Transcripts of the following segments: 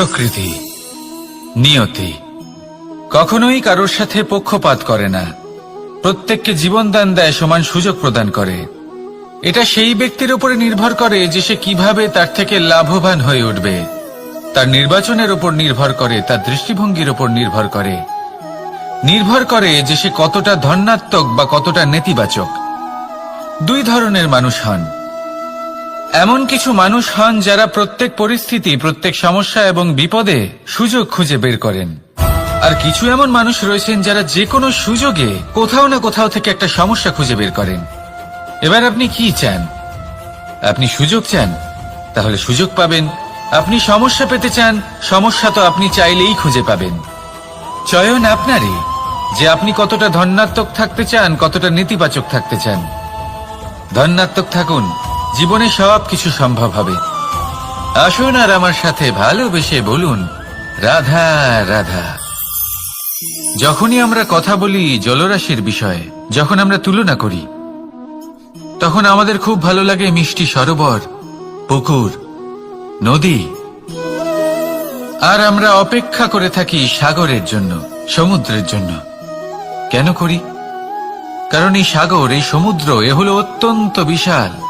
প্রকৃতি, নিয়তি। কখনোই কারোর সাথে পক্ষপাত করে না। প্রত্যেককে জীবনদান দেয় সমান সুযোগ প্রদান করে। এটা সেই ব্যক্তির উপরে নির্ভর করে যে সে কীভাবে তার থেকে লাভবান হয়ে উঠবে। তার নির্বাচনের উপর নির্ভর করে, তার দৃষ্টিভঙ্গির উপর নির্ভর করে। নির্ভর করে যে সে কতটা ধন্যাত্মক বা কতটা নেতিবাচক। দুই ধরনের মানুষ হন। এমন কিছু মানুষ হন যারা প্রত্যেক পরিস্থিতি, প্রত্যেক সমস্যা এবং বিপদে সুযোগ খুঁজে বের করেন। আর কিছু এমন মানুষ রয়েছেন যারা যে কোনো সুযোগে কোথাও না কোথাও থেকে একটা সমস্যা খুঁজে বের করেন। এবার আপনি কি চান? আপনি সুযোগ চান? তাহলে সুযোগ পাবেন। আপনি সমস্যা পেতে চান, সমস্যা তো আপনি চাইলেই খুঁজে পাবেন। চয়ন আপনারই, যে আপনি কতটা ধন্যাত্মক থাকতে চান, কতটা নেতিবাচক থাকতে চান। ধন্যাত্মক থাকুন। জীবনে সব কিছু সম্ভব হবে। আসুন আর আমার সাথে ভালোবেসে বলুন, রাধা রাধা। যখনই আমরা কথা বলি জলরাশির বিষয়ে, যখন আমরা তুলনা করি, তখন আমাদের খুব ভালো লাগে মিষ্টি সরোবর, পুকুর, নদী। আর আমরা অপেক্ষা করে থাকি সাগরের জন্য, সমুদ্রের জন্য। কেন করি? কারণ এই সাগর, এই সমুদ্র, এ হলো অত্যন্ত বিশাল।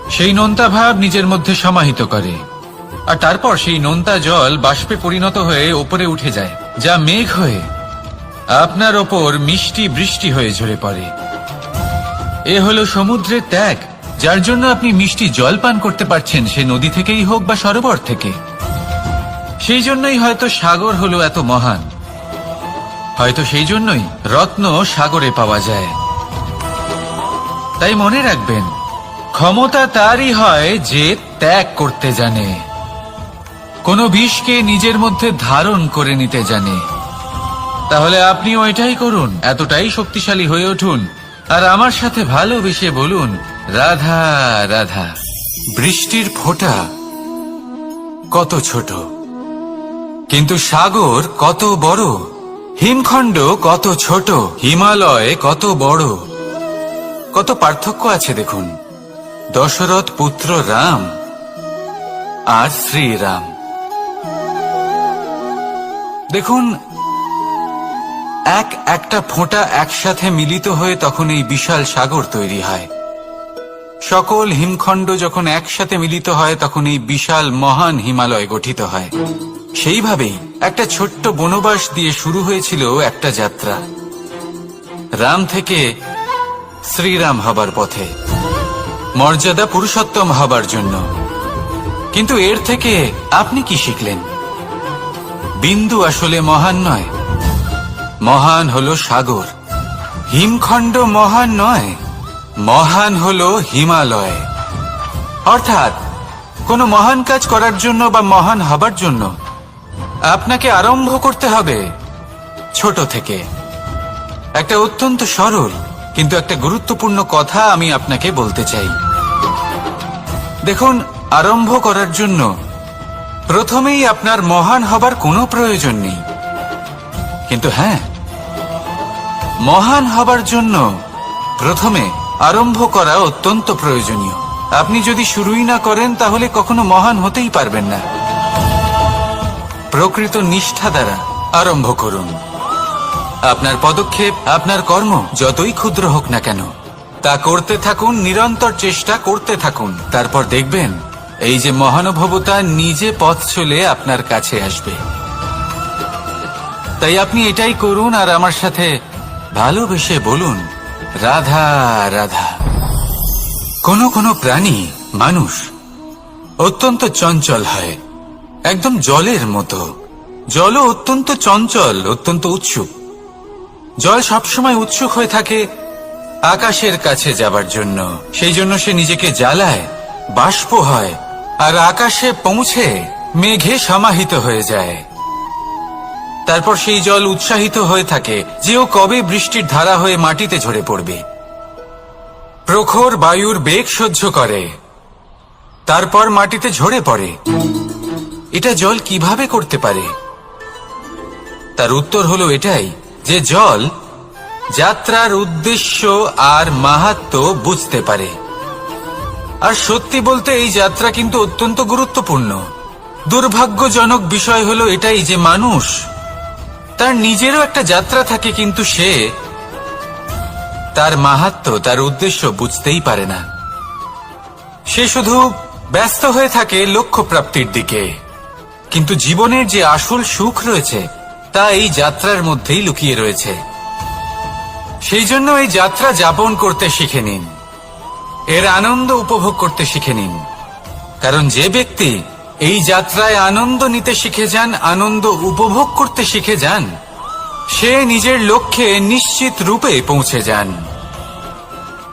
সেই নোনতা ভাব নিজের মধ্যে সমাহিত করে। আর তারপর সেই নোনতা জল বাষ্পে পরিণত হয়ে ওপরে উঠে যায়, যা মেঘ হয়ে আপনার ওপর মিষ্টি বৃষ্টি হয়ে ঝরে পড়ে। এ হলো সমুদ্রের ত্যাগ, যার জন্য আপনি মিষ্টি জল পান করতে পারছেন, সে নদী থেকেই হোক বা সরোবর থেকে। সেই জন্যই হয়তো সাগর হলো এত মহান। হয়তো সেই জন্যই রত্ন সাগরে পাওয়া যায়। তাই মনে রাখবেন ক্ষমতা তারই হয় যে ত্যাগ করতে জানে। কোনো বিষকে নিজের মধ্যে ধারণ করে নিতে জানে। তাহলে আপনি ওইটাই করুন, এতটাই শক্তিশালী হয়ে উঠুন, আর আমার সাথে ভালোবেসে বলুন, রাধা রাধা, বৃষ্টির ফোঁটা কত ছোট। কিন্তু সাগর কত বড়, হিমখণ্ড কত ছোট, হিমালয় কত বড়। কত পার্থক্য আছে দেখুন। দশরথ পুত্র রাম আর শ্রীরাম। দেখুন, এক একটা ফোঁটা একসাথে মিলিত হয়ে তখন এই বিশাল সাগর তৈরি হয়। সকল হিমখণ্ড যখন একসাথে মিলিত হয়, তখন এই বিশাল মহান হিমালয় গঠিত হয়। সেইভাবেই একটা ছোট্ট বনবাস দিয়ে শুরু হয়েছিল একটা যাত্রা। রাম থেকে শ্রীরাম হবার পথে। মর্যাদা পুরুষোত্তম হবার জন্য। কিন্তু এর থেকে আপনি কি শিখলেন? বিন্দু আসলে মহান নয়। মহান হলো সাগর। হিমখণ্ড মহান নয়, মহান হলো হিমালয়। অর্থাৎ, কোনো মহান কাজ করার জন্য বা মহান হবার জন্য আপনাকে আরম্ভ করতে হবে ছোট থেকে। একটা অত্যন্ত সরল, কিন্তু একটা গুরুত্বপূর্ণ কথা আমি আপনাকে বলতে চাই। দেখুন, আরম্ভ করার জন্য। প্রথমেই আপনার মহান হবার কোনো প্রয়োজন নেই। কিন্তু হ্যাঁ মহান হবার জন্য প্রথমে আরম্ভ করা অত্যন্ত প্রয়োজনীয়। আপনি যদি শুরুই না করেন, তাহলে কখনো মহান হতেই পারবেন না। প্রকৃত নিষ্ঠা দ্বারা আরম্ভ করুন। আপনার পদক্ষেপ, আপনার কর্ম, যতই ক্ষুদ্র হোক না কেন তা করতে থাকুন, নিরন্তর চেষ্টা করতে থাকুন। তারপর দেখবেন, এই যে মহানুভবতা নিজে পথ চলে আপনার কাছে আসবে। তাই আপনি এটাই করুন আর আমার সাথে ভালোবেসে বলুন, রাধা রাধা। কোনো কোনো প্রাণী, মানুষ অত্যন্ত চঞ্চল হয়, একদম জলের মতো। জলও অত্যন্ত চঞ্চল, অত্যন্ত উৎসুক। জল সবসময় উৎসুক হয়ে থাকে আকাশের কাছে যাবার জন্য। সেই জন্য সে নিজেকে জ্বালায়, বাষ্প হয়, আর আকাশে পৌঁছে মেঘে সমাহিত হয়ে যায়। তারপর সেই জল উৎসাহিত হয়ে থাকে যে ও কবে বৃষ্টির ধারা হয়ে মাটিতে ঝরে পড়বে। প্রখর বায়ুর বেগ সহ্য করে, তারপর মাটিতে ঝরে পড়ে। এটা জল কীভাবে করতে পারে? তার উত্তর হলো এটাই, যে জল যাত্রার উদ্দেশ্য আর মাহাত্ম বুঝতে পারে। আর সত্যি বলতে এই যাত্রা কিন্তু অত্যন্ত গুরুত্বপূর্ণ। দুর্ভাগ্যজনক বিষয় হলো এটাই যে মানুষ, তার নিজেরও একটা যাত্রা থাকে কিন্তু সে তার মাহাত্ম, তার উদ্দেশ্য বুঝতেই পারে না। সে শুধু ব্যস্ত হয়ে থাকে লক্ষ্য প্রাপ্তির দিকে। কিন্তু জীবনের যে আসল সুখ রয়েছে, তা এই যাত্রার মধ্যেই লুকিয়ে রয়েছে। সেই জন্য এই যাত্রা যাপন করতে শিখে নিন। এর আনন্দ উপভোগ করতে শিখে নিন। কারণ যে ব্যক্তি এই যাত্রায় আনন্দ নিতে শিখে যান, আনন্দ উপভোগ করতে শিখে যান, সে নিজের লক্ষ্যে নিশ্চিত রূপে পৌঁছে যান।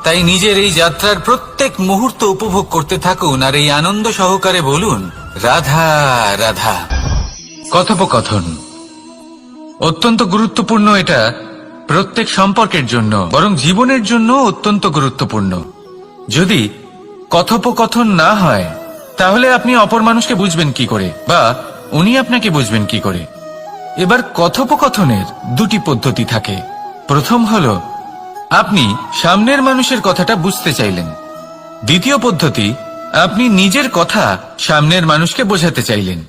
তাই নিজের এই যাত্রার প্রত্যেক মুহূর্ত উপভোগ করতে থাকুন আর এই আনন্দ সহকারে বলুন, রাধা রাধা। কথোপকথন। অত্যন্ত গুরুত্বপূর্ণ এটা প্রত্যেক সম্পর্কের জন্য, বরং জীবনের জন্য অত্যন্ত গুরুত্বপূর্ণ। যদি কথোপকথন না হয়, তাহলে আপনি অপর মানুষকে বুঝবেন কি করে, বা উনি আপনাকে বুঝবেন কি করে। এবার কথোপকথনের দুটি পদ্ধতি থাকে। প্রথম হল, আপনি সামনের মানুষের কথাটা বুঝতে চাইলেন। দ্বিতীয় পদ্ধতি, আপনি নিজের কথা সামনের মানুষকে বোঝাতে চাইলেন।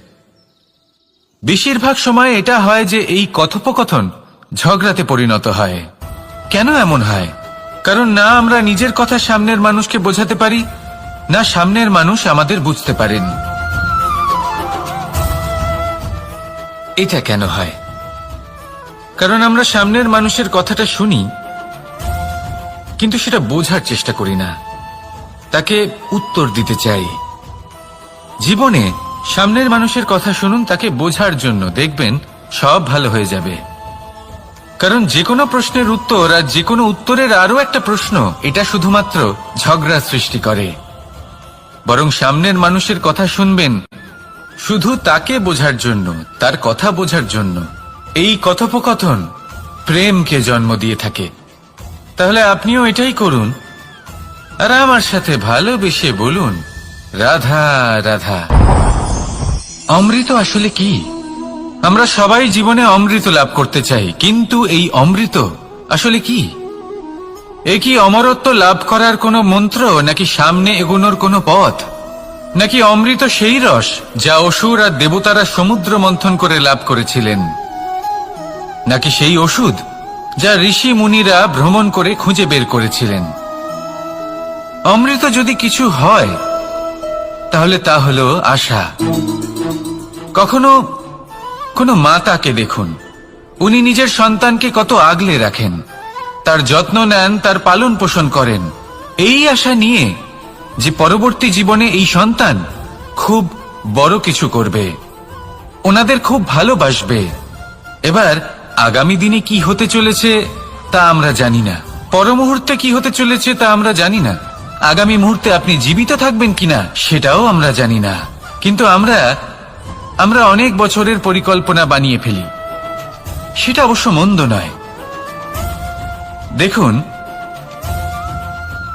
বেশিরভাগ সময় এটা হয় যে এই কথোপকথন ঝগড়াতে পরিণত হয়। কেন এমন হয়? কারণ না আমরা নিজের কথা সামনের মানুষকে বোঝাতে পারি, না সামনের মানুষ আমাদের বুঝতে পারেন। এটা কেন হয়? কারণ আমরা সামনের মানুষের কথাটা শুনি, কিন্তু সেটা বোঝার চেষ্টা করি না। তাকে উত্তর দিতে চাই। জীবনে সামনের মানুষের কথা শুনুন, তাকে বোঝার জন্য দেখবেন সব ভালো হয়ে যাবে। কারণ যে কোনো প্রশ্নের উত্তর আর যে কোনো উত্তরের আরও একটা প্রশ্ন, এটা শুধুমাত্র ঝগড়া সৃষ্টি করে। বরং সামনের মানুষের কথা শুনবেন শুধু তাকে বোঝার জন্য, তার কথা বোঝার জন্য। এই কথোপকথন প্রেমকে জন্ম দিয়ে থাকে। তাহলে আপনিও এটাই করুন। আর আমার সাথে ভালোবেসে বলুন, রাধা রাধা। অমৃত আসলে কি? আমরা সবাই জীবনে অমৃত লাভ করতে চাই, কিন্তু এই অমৃত আসলে কি? এ কি অমরত্ব লাভ করার কোনো মন্ত্র, নাকি সামনে এগোনোর কোনো পথ? নাকি অমৃত সেই রস, যা অসুর আর দেবতারা সমুদ্র মন্থন করে লাভ করেছিলেন? নাকি সেই ওষুধ, যা ঋষি মুনিরা ভ্রমণ করে খুঁজে বের করেছিলেন? অমৃত যদি কিছু হয়, তাহলে তা হলো আশা। কখনো কোনো মাতাকে দেখুন। উনি নিজের সন্তানকে কত আগলে রাখেন। তার যত্ন নেন, তার পালন পোষণ করেন। এই আশা নিয়ে যে পরবর্তী জীবনে এই সন্তান খুব বড় কিছু করবে। ওনাদের খুব ভালোবাসবে। এবার আগামী দিনে কি হতে চলেছে তা আমরা জানি না। পর মুহূর্তে কি হতে চলেছে তা আমরা জানি না। আগামী মুহূর্তে আপনি জীবিত থাকবেন কিনা সেটাও আমরা জানি না। কিন্তু আমরা আমরা অনেক বছরের পরিকল্পনা বানিয়ে ফেলি। সেটা অবশ্য মন্দ নয়। দেখুন,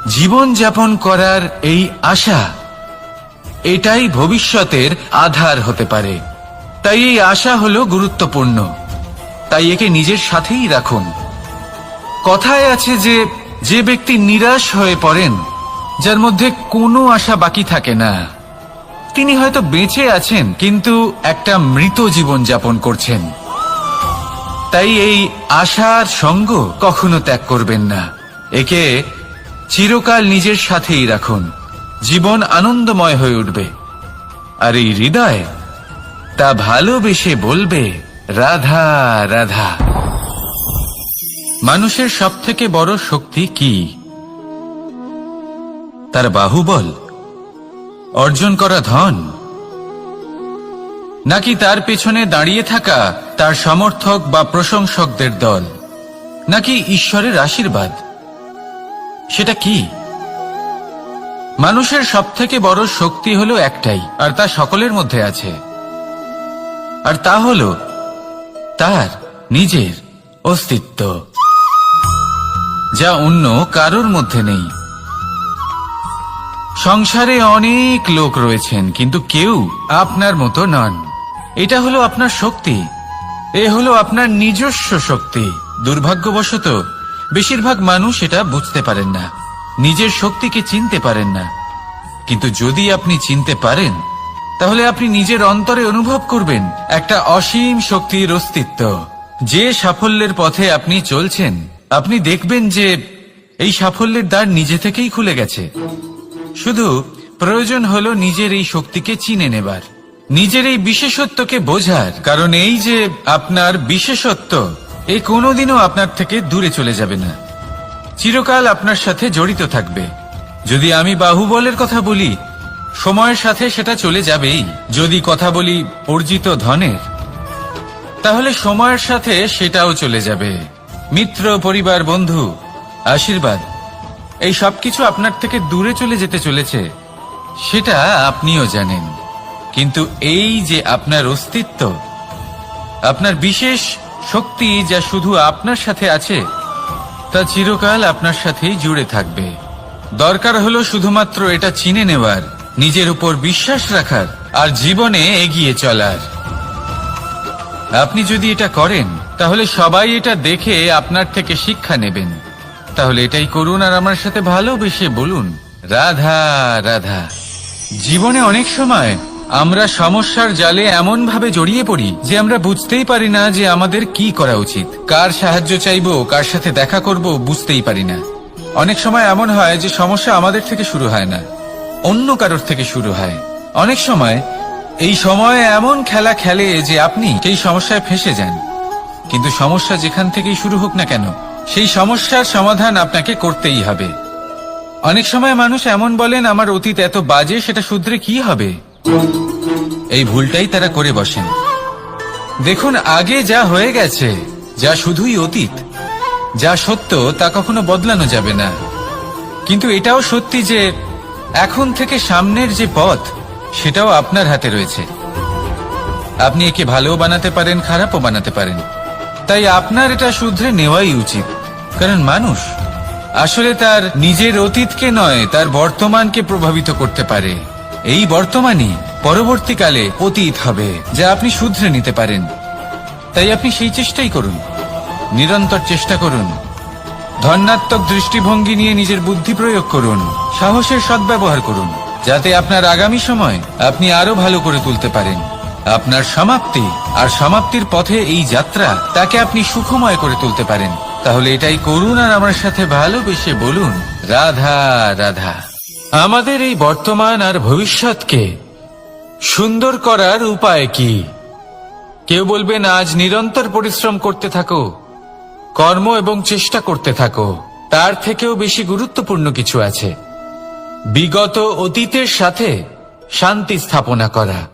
জীবন যাপন করার এই আশা, এটাই ভবিষ্যতের আধার হতে পারে। তাই এই আশা হলো গুরুত্বপূর্ণ। তাই একে নিজের সাথেই রাখুন। কথায় আছে যে যে ব্যক্তি নিরাশ হয়ে পড়েন, যার মধ্যে কোনো আশা বাকি থাকে না। তিনি হয়তো বেঁচে আছেন, কিন্তু একটা মৃত জীবন যাপন করছেন। তাই এই আশার সঙ্গ কখনো ত্যাগ করবেন না। একে চিরকাল নিজের সাথেই রাখুন। জীবন আনন্দময় হয়ে উঠবে। আর এই হৃদয় তা ভালোবেসে বলবে, রাধা রাধা। মানুষের সব থেকে বড় শক্তি কি? তার বাহুবল। অর্জন করা ধন। নাকি তার পেছনে দাঁড়িয়ে থাকা তার সমর্থক বা প্রশংসকদের দল? নাকি ঈশ্বরের আশীর্বাদ? সেটা কি? মানুষের সবথেকে বড় শক্তি হলো একটাই, আর তা সকলের মধ্যে আছে। আর তা হল তার নিজের অস্তিত্ব, যা অন্য কারোর মধ্যে নেই। সংসারে অনেক লোক রয়েছেন, কিন্তু কেউ আপনার মতো নন। এটা হলো আপনার শক্তি। এ হলো আপনার নিজস্ব শক্তি। দুর্ভাগ্যবশত, বেশিরভাগ মানুষ এটা বুঝতে পারেন না। নিজের শক্তিকে চিনতে পারেন না। কিন্তু যদি আপনি চিনতে পারেন, তাহলে আপনি নিজের অন্তরে অনুভব করবেন একটা অসীম শক্তির অস্তিত্ব। যে সাফল্যের পথে আপনি চলছেন, আপনি দেখবেন যে এই সাফল্যের দ্বার নিজে থেকেই খুলে গেছে। শুধু প্রয়োজন হলো নিজের এই শক্তিকে চিনে নেবার, নিজের এই বিশেষত্বকে বোঝার। কারণ এই যে আপনার বিশেষত্ব, এ কোনোদিনও আপনার থেকে দূরে চলে যাবে না। চিরকাল আপনার সাথে জড়িত থাকবে। যদি আমি বাহুবলের কথা বলি, সময়ের সাথে সেটা চলে যাবেই। যদি কথা বলি অর্জিত ধনের, তাহলে সময়ের সাথে সেটাও চলে যাবে। মিত্র, পরিবার, বন্ধু, আশীর্বাদ। এই সবকিছু আপনার থেকে দূরে চলে যেতে চলেছে, সেটা আপনিও জানেন। কিন্তু এই যে আপনার অস্তিত্ব, আপনার বিশেষ শক্তি যা শুধু আপনার সাথে আছে, তা চিরকাল আপনার সাথেই জুড়ে থাকবে। দরকার হলো শুধুমাত্র এটা চিনে নেওয়ার, নিজের উপর বিশ্বাস রাখার, আর জীবনে এগিয়ে চলার। আপনি যদি এটা করেন, তাহলে সবাই এটা দেখে আপনার থেকে শিক্ষা নেবেন। তাহলে এটাই করুন আর আমার সাথে ভালোবেসে বলুন। রাধা রাধা। জীবনে অনেক সময় আমরা সমস্যার জালে এমন ভাবে জড়িয়ে পড়ি যে আমরা বুঝতেই পারি না যে আমাদের কি করা উচিত। কার সাহায্য চাইব, কার সাথে দেখা করব বুঝতেই পারি না। অনেক সময় এমন হয় যে সমস্যা আমাদের থেকে শুরু হয় না, অন্য কারোর থেকে শুরু হয়। অনেক সময় এই সময় এমন খেলা খেলে যে আপনি সেই সমস্যায় ফেসে যান। কিন্তু সমস্যা যেখান থেকেই শুরু হোক না কেন সেই সমস্যার সমাধান আপনাকে করতেই হবে। অনেক সময় মানুষ এমন বলেন, আমার অতীত এত বাজে, সেটা শুধরে কি হবে? এই ভুলটাই তারা করে বসেন। দেখুন, আগে যা হয়ে গেছে, যা শুধুই অতীত, যা সত্য, তা কখনো বদলানো যাবে না। কিন্তু এটাও সত্যি যে, এখন থেকে সামনের যে পথ, সেটাও আপনার হাতে রয়েছে। আপনি একে ভালোও বানাতে পারেন, খারাপও বানাতে পারেন। তাই আপনার এটা শুধরে নেওয়াই উচিত। কারণ মানুষ আসলে তার নিজের অতীতকে নয়, তার বর্তমানকে প্রভাবিত করতে পারে। এই বর্তমানই পরবর্তীকালে অতীত হবে, যা আপনি শুধরে নিতে পারেন। তাই আপনি সেই চেষ্টাই করুন। নিরন্তর চেষ্টা করুন। ধন্যাত্মক দৃষ্টিভঙ্গি নিয়ে নিজের বুদ্ধি প্রয়োগ করুন। সাহসের সদ্ব্যবহার করুন, যাতে আপনার আগামী সময় আপনি আরও ভালো করে তুলতে পারেন। আপনার সমাপ্তি। আর সমাপ্তির পথে এই যাত্রা, তাকে আপনি সুখময় করে তুলতে পারেন। তাহলে এটাই করুন আর আমার সাথে ভালোবেসে বলুন, রাধা রাধা। আমাদের এই বর্তমান আর ভবিষ্যৎকে সুন্দর করার উপায় কি? কেউ বলবেন আজ নিরন্তর পরিশ্রম করতে থাকো, কর্ম এবং চেষ্টা করতে থাকো। তার থেকেও বেশি গুরুত্বপূর্ণ কিছু আছে। বিগত অতীতের সাথে শান্তি স্থাপনা করা।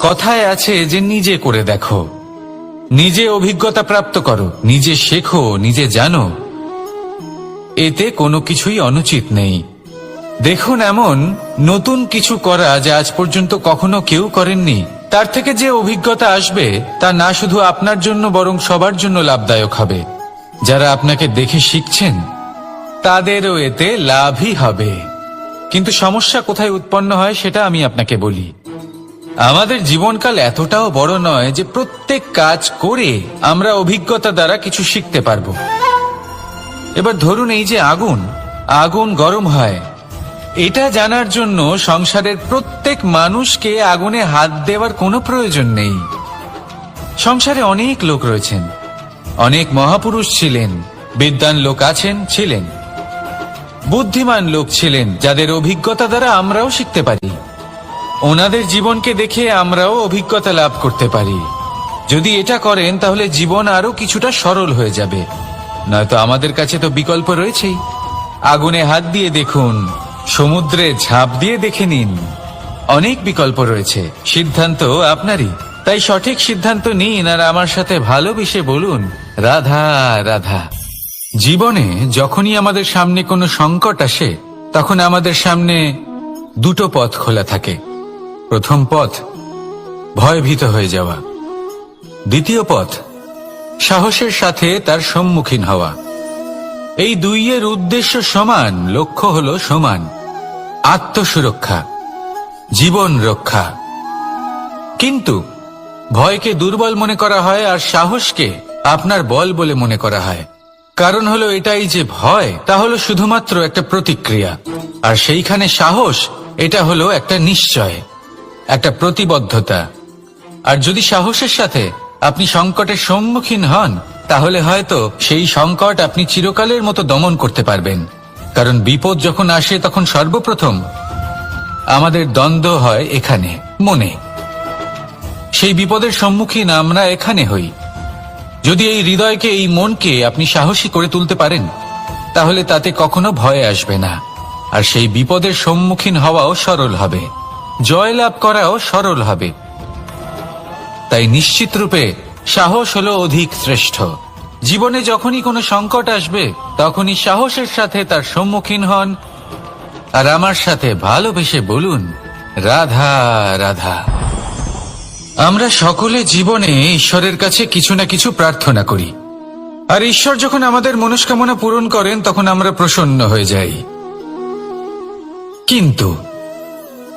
কথায় আছে যে নিজে করে দেখো। নিজে অভিজ্ঞতা প্রাপ্ত করো, নিজে শেখো, নিজে জানো। এতে কোনো কিছুই অনুচিত নেই। দেখুন এমন নতুন কিছু করা যা আজ পর্যন্ত কখনো কেউ করেননি। তার থেকে যে অভিজ্ঞতা আসবে, তা না শুধু আপনার জন্য বরং সবার জন্য লাভদায়ক হবে। যারা আপনাকে দেখে শিখছেন, তাদেরও এতে লাভই হবে। কিন্তু সমস্যা কোথায় উৎপন্ন হয়, সেটা আমি আপনাকে বলি। আমাদের জীবনকাল এতটাও বড় নয় যে প্রত্যেক কাজ করে আমরা অভিজ্ঞতা দ্বারা কিছু শিখতে পারব। এবার ধরুন এই যে আগুন আগুন গরম হয়। এটা জানার জন্য সংসারের প্রত্যেক মানুষকে আগুনে হাত দেওয়ার কোনো প্রয়োজন নেই। সংসারে অনেক লোক রয়েছেন, অনেক মহাপুরুষ ছিলেন বিদ্যান লোক আছেন, ছিলেন। বুদ্ধিমান লোক ছিলেন, যাদের অভিজ্ঞতা দ্বারা আমরাও শিখতে পারি। ওনাদের জীবনকে দেখে আমরাও অভিজ্ঞতা লাভ করতে পারি। যদি এটা করেন, তাহলে জীবন আরও কিছুটা সরল হয়ে যাবে। নয়তো আমাদের কাছে তো বিকল্প রয়েছেই। আগুনে হাত দিয়ে দেখুন, সমুদ্রে ঝাঁপ দিয়ে দেখে নিন। অনেক বিকল্প রয়েছে। সিদ্ধান্ত আপনারই। তাই সঠিক সিদ্ধান্ত নিন আর আমার সাথে ভালোবেসে বলুন, রাধা রাধা। জীবনে যখনই আমাদের সামনে কোনো সংকট আসে, তখন আমাদের সামনে দুটো পথ খোলা থাকে। প্রথম পথ, ভয়ভীত হয়ে যাওয়া। দ্বিতীয় পথ, সাহসের সাথে তার সম্মুখীন হওয়া। এই দুইয়ের উদ্দেশ্য সমান, লক্ষ্য হল সমান। আত্মসুরক্ষা, জীবন রক্ষা। কিন্তু, ভয়কে দুর্বল মনে করা হয় আর সাহসকে আপনার বল বলে মনে করা হয়। কারণ হলো এটাই যে ভয়, তা হলো শুধুমাত্র একটা প্রতিক্রিয়া। আর সেইখানে সাহস, এটা হলো একটা নিশ্চয়। একটা প্রতিবদ্ধতা। আর যদি সাহসের সাথে আপনি সংকটের সম্মুখীন হন, তাহলে হয়তো সেই সংকট আপনি চিরকালের মতো দমন করতে পারবেন। কারণ বিপদ যখন আসে, তখন সর্বপ্রথম আমাদের দ্বন্দ্ব হয় এখানে, মনে। সেই বিপদের সম্মুখীন আমরা এখানে হই। যদি এই হৃদয়কে, এই মনকে আপনি সাহসী করে তুলতে পারেন, তাহলে তাতে কখনো ভয় আসবে না। আর সেই বিপদের সম্মুখীন হওয়াও সরল হবে। জয়লাভ করাও সরল হবে। তাই নিশ্চিত রূপে সাহস হলো অধিক শ্রেষ্ঠ। জীবনে যখনই কোনো সংকট আসবে, তখনই সাহসের সাথে তার সম্মুখীন হন আর আমার সাথে ভালোবেসে বলুন, রাধা রাধা। আমরা সকলে জীবনে ঈশ্বরের কাছে কিছু না কিছু প্রার্থনা করি। আর ঈশ্বর যখন আমাদের মনস্কামনা পূরণ করেন, তখন আমরা প্রসন্ন হয়ে যাই। কিন্তু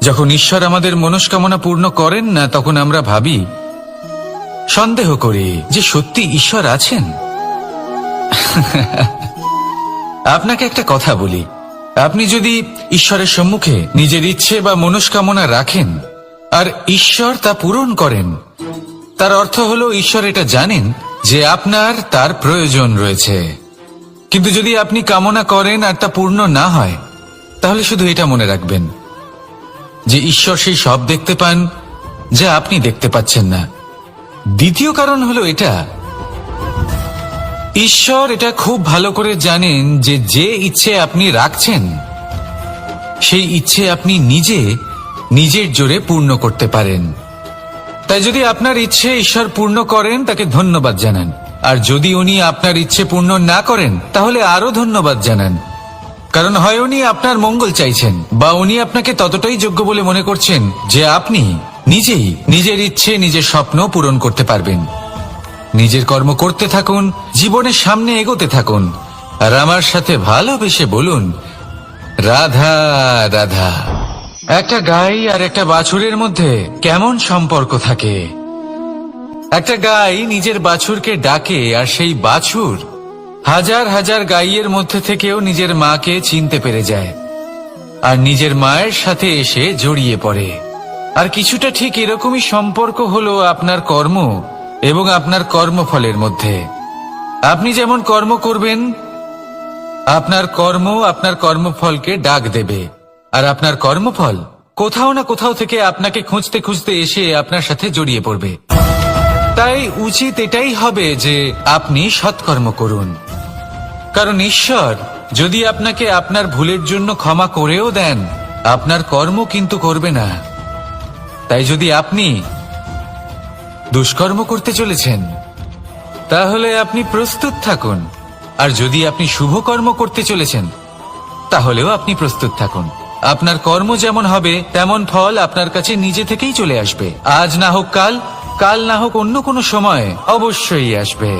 যখন ঈশ্বর আমাদের মনস্কামনা পূর্ণ করেন না, তখন আমরা ভাবি, সন্দেহ করি যে সত্যি ঈশ্বর আছেন। আপনাকে একটা কথা বলি। আপনি যদি ঈশ্বরের সম্মুখে নিজের ইচ্ছে বা মনস্কামনা রাখেন, আর ঈশ্বর তা পূরণ করেন, তার অর্থ হলো ঈশ্বর এটা জানেন যে আপনার তার প্রয়োজন রয়েছে। কিন্তু যদি আপনি কামনা করেন আর তা পূর্ণ না হয়, তাহলে শুধু এটা মনে রাখবেন। যে ঈশ্বর সেই সব দেখতে পান, যা আপনি দেখতে পাচ্ছেন না। দ্বিতীয় কারণ হলো এটা। ঈশ্বর এটা খুব ভালো করে জানেন যে যে ইচ্ছে আপনি রাখছেন, সেই ইচ্ছে আপনি নিজে, নিজের জোরে পূর্ণ করতে পারেন। তাই যদি আপনার ইচ্ছে ঈশ্বর পূর্ণ করেন, তাকে ধন্যবাদ জানান। আর যদি উনি আপনার ইচ্ছে পূর্ণ না করেন, তাহলে আরও ধন্যবাদ জানান। কারণ হয় উনি আপনার মঙ্গল চাইছেন, বা উনি আপনাকে ততটাই যোগ্য বলে মনে করছেন যে আপনি নিজেই নিজের ইচ্ছে, নিজের স্বপ্ন পূরণ করতে পারবেন। নিজের কর্ম করতে থাকুন, জীবনের সামনে এগোতে থাকুন, আর আমার সাথে ভালোবেসে বলুন, রাধা রাধা। একটা গাই আর একটা বাছুরের মধ্যে কেমন সম্পর্ক থাকে? একটা গাই নিজের বাছুরকে ডাকে আর সেই বাছুর হাজার হাজার গাইয়ের মধ্যে থেকেও নিজের মাকে চিনতে পেরে যায়। আর নিজের মায়ের সাথে এসে জড়িয়ে পড়ে। আর কিছুটা ঠিক এরকমই সম্পর্ক হলো আপনার কর্ম এবং আপনার কর্মফলের মধ্যে। আপনি যেমন কর্ম করবেন, আপনার কর্ম আপনার কর্মফলকে ডাক দেবে। আর আপনার কর্মফল কোথাও না কোথাও থেকে আপনাকে খুঁজতে খুঁজতে এসে আপনার সাথে জড়িয়ে পড়বে। তাই উচিত এটাই হবে যে আপনি সৎকর্ম করুন। কারণ ঈশ্বর, যদি আপনাকে আপনার ভুলের জন্য ক্ষমা করেও দেন, আপনার কর্ম কিন্তু করবে না। তাই যদি আপনি দুষ্কর্ম করতে চলেছেন, তাহলে আপনি প্রস্তুত থাকুন। আর যদি আপনি শুভ কর্ম করতে চলেছেন, তাহলেও আপনি প্রস্তুত থাকুন। আপনার কর্ম যেমন হবে, তেমন ফল আপনার কাছে নিজে থেকেই চলে আসবে। আজ না হোক কাল কাল না হোক অন্য কোনো সময় অবশ্যই আসবে।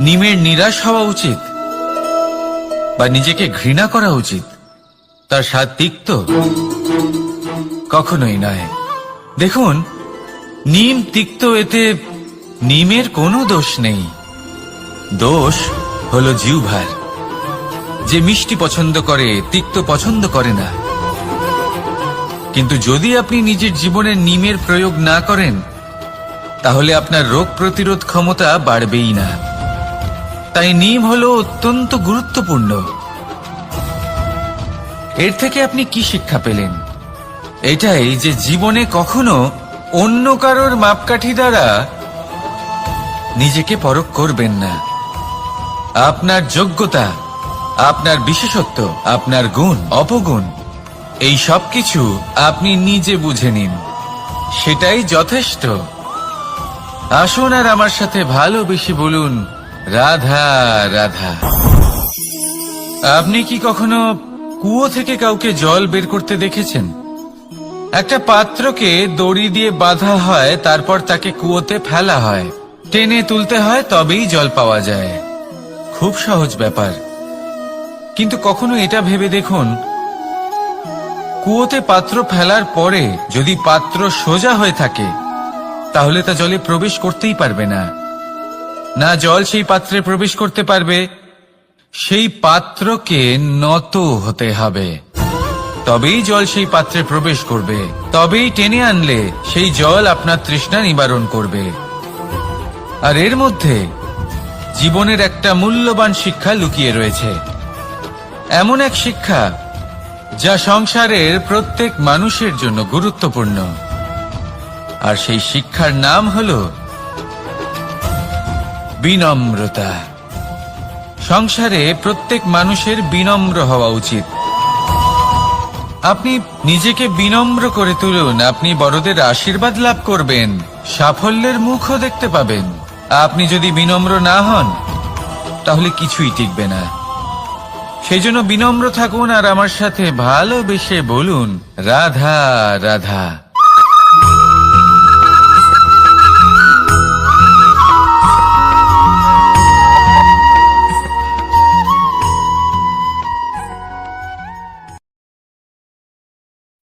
নিমের নিরাশ হওয়া উচিত বা নিজেকে ঘৃণা করা উচিত, তার স্বাদ তিক্ত কখনোই নয়। দেখুন, নিম তিক্ত এতে নিমের কোনো দোষ নেই। দোষ হলো জিউভার যে মিষ্টি পছন্দ করে, তিক্ত পছন্দ করে না। কিন্তু যদি আপনি নিজের জীবনে নিমের প্রয়োগ না করেন, তাহলে আপনার রোগ প্রতিরোধ ক্ষমতা বাড়বেই না। তাই নিম হলো অত্যন্ত গুরুত্বপূর্ণ। এর থেকে আপনি কি শিক্ষা পেলেন? এটাই যে জীবনে কখনো অন্য কারোর মাপকাঠি দ্বারা নিজেকে পরখ করবেন না। আপনার যোগ্যতা, আপনার বিশেষত্ব, আপনার গুণ, অপগুণ, এই সব কিছু আপনি নিজে বুঝে নিন। সেটাই যথেষ্ট। আসুন আর আমার সাথে ভালো বেশি বলুন রাধা রাধা। আপনি কি কখনো কুয়ো থেকে কাউকে জল বের করতে দেখেছেন? একটা পাত্রকে দড়ি দিয়ে বাঁধা হয়, তারপর তাকে কুয়োতে ফেলা হয়। টেনে তুলতে হয়, তবেই জল পাওয়া যায়। খুব সহজ ব্যাপার। কিন্তু কখনো এটা ভেবে দেখুন, কুয়োতে পাত্র ফেলার পরে যদি পাত্র সোজা হয়ে থাকে, তাহলে তা জলে প্রবেশ করতেই পারবে না। না জল সেই পাত্রে প্রবেশ করতে পারবে, সেই পাত্রকে নত হতে হবে। তবেই জল সেই পাত্রে প্রবেশ করবে। তবেই টেনে আনলে সেই জল আপনার তৃষ্ণা নিবারণ করবে। আর এর মধ্যে জীবনের একটা মূল্যবান শিক্ষা লুকিয়ে রয়েছে। এমন এক শিক্ষা যা সংসারের প্রত্যেক মানুষের জন্য গুরুত্বপূর্ণ। আর সেই শিক্ষার নাম হল বিনম্রতা। সংসারে প্রত্যেক মানুষের বিনম্র হওয়া উচিত। আপনি নিজেকে বিনম্র করে তুলুন, আপনি বড়দের আশীর্বাদ লাভ করবেন, সাফল্যের মুখও দেখতে পাবেন। আপনি যদি বিনম্র না হন, তাহলে কিছুই টিকবে না। সেই জন্য বিনম্র থাকুন আর আমার সাথে ভালোবেসে বলুন, রাধা রাধা।